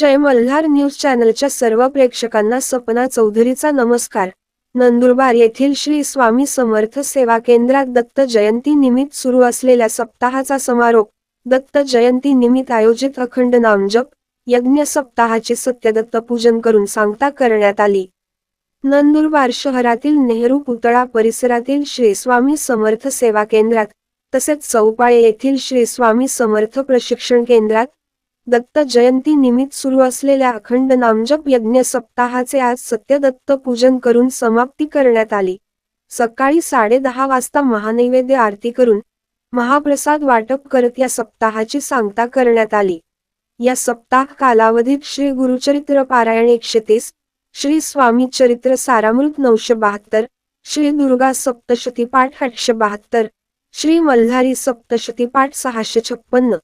जय Malhar news चॅनलच्या सर्व प्रेक्षकांना सपना चौधरीचा नमस्कार. नंदुरबार येथील श्री स्वामी समर्थ सेवा केंद्रात दत्त जयंती निमित्त सुरू असलेल्या सप्ताहाचा समारोप दत्त जयंती निमित्त आयोजित अखंड नामजप यज्ञ सप्ताहाचे सत्यदत्त पूजन करून सांगता करण्यात आली. नंदुरबार शहरातील नेहरू पुतळा परिसरातील श्री स्वामी समर्थ सेवा केंद्रात तसेच चौपाळे येथील श्री स्वामी समर्थ प्रशिक्षण केंद्रात दत्त जयंती निमित्त सुरू असलेल्या अखंड नामजप यज्ञ सप्ताहाचे आज सत्यदत्त पूजन करून समाप्ती करण्यात आली. सकाळी साडे दहा वाजता महानैवेद्य आरती करून महाप्रसाद वाटप करत या सप्ताहाची सांगता करण्यात आली. या सप्ताह कालावधीत श्री गुरुचरित्र पारायण एकशे तीस श्री स्वामी चरित्र सारामृत नऊशे बहात्तर श्री दुर्गा सप्तशती पाठ आठशे बहात्तर श्री मल्हारी सप्तशती पाठ सहाशे छप्पन्न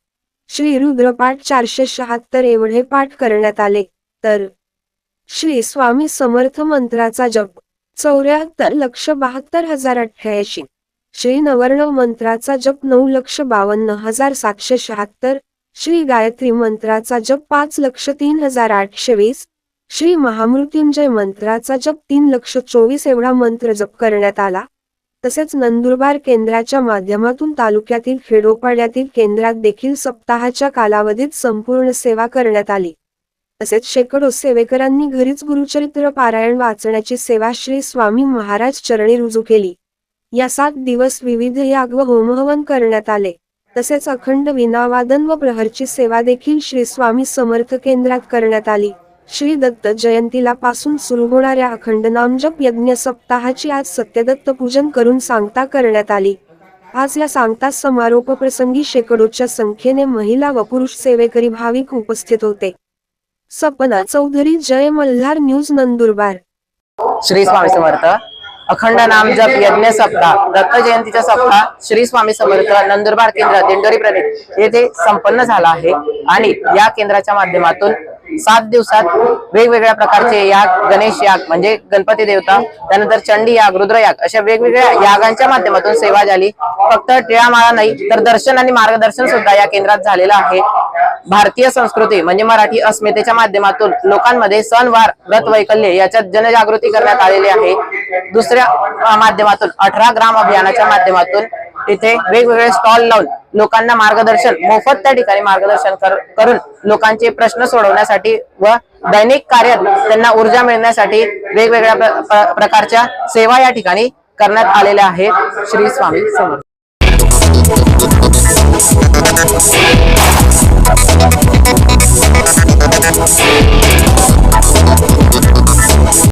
श्री रुद्रपाठ चारशे शहात्तर एवढे पाठ करण्यात आले. तर श्री स्वामी समर्थ मंत्राचा जप चौऱ्याहत्तर लक्ष बहात्तर हजार अठ्ठ्याऐंशी. श्री नवर्ण मंत्राचा जप नऊ लक्ष बावन्न हजार सातशे शहात्तर. श्री गायत्री मंत्राचा जप पाच लक्ष तीन हजार आठशे वीस. श्री महामृत्युंजय मंत्राचा जप तीन लक्ष चोवीस एवढा मंत्र जप करण्यात आला. तसेच नंदुरबार केंद्राच्या माध्यमातून तालुक्यातील खेडोपाड्यातील केंद्रात देखील सप्ताहाच्या कालावधीत संपूर्ण सेवा करण्यात आली. तसेच शेकडो सेवेकरांनी घरीच गुरुचरित्र पारायण वाचण्याची सेवा श्री स्वामी महाराज चरणी रुजू केली. या सात दिवस विविध याग व होमहवन करण्यात आले. तसेच अखंड विनावादन व प्रहरची सेवा देखील श्री स्वामी समर्थ केंद्रात करण्यात आली. श्री दत्त जयंतीला पासून सुरू होणाऱ्या अखंड नामजप यज्ञ सप्ताहाची आज सत्यदत्त पूजन करून सांगता करण्यात आली. आज या सांगता समारोप प्रसंगी शेकडोच्या संख्येने महिला व पुरुष सेवेकरी भाविक उपस्थित होते. सपना चौधरी जय मल्हार न्यूज नंदुरबार. श्री स्वामी समर्थ. अखंड नाम जप यज्ञ सप्ताह दत्त जयंतीचा सप्ताह श्री स्वामी समर्थ नंदुरबार केंद्र दिंडोरी प्रदेश येथे संपन्न झाला आहे. आणि या केंद्राच्या माध्यमातून सात दिवसात वेगवेगळ्या प्रकारचे याग गणेश याग म्हणजे गणपती देवता त्यानंतर चंडी याग रुद्रयाग अशा वेगवेगळ्या यागांच्या माध्यमातून सेवा झाली. फक्त टिळामाळा नाही तर दर्शन आणि मार्गदर्शन सुद्धा या केंद्रात झालेलं आहे. भारतीय संस्कृती म्हणजे मराठी अस्मितेच्या माध्यमातून लोकांमध्ये सणवार व्रत वैकल्य याच्यात जनजागृती करण्यात आलेली आहे. दुसऱ्या माध्यमातून अठरा ग्राम अभियानाच्या माध्यमातून इथे वेगवेगळे स्टॉल लावून लोकांना मार्गदर्शन मोफत त्या ठिकाणी मार्गदर्शन करून लोकांचे प्रश्न सोडवण्यासाठी व दैनिक कार्यात त्यांना ऊर्जा मिळण्यासाठी वेगवेगळ्या प्र, प्रकारच्या सेवा या ठिकाणी करण्यात आलेल्या आहेत. श्री स्वामी समर्थ.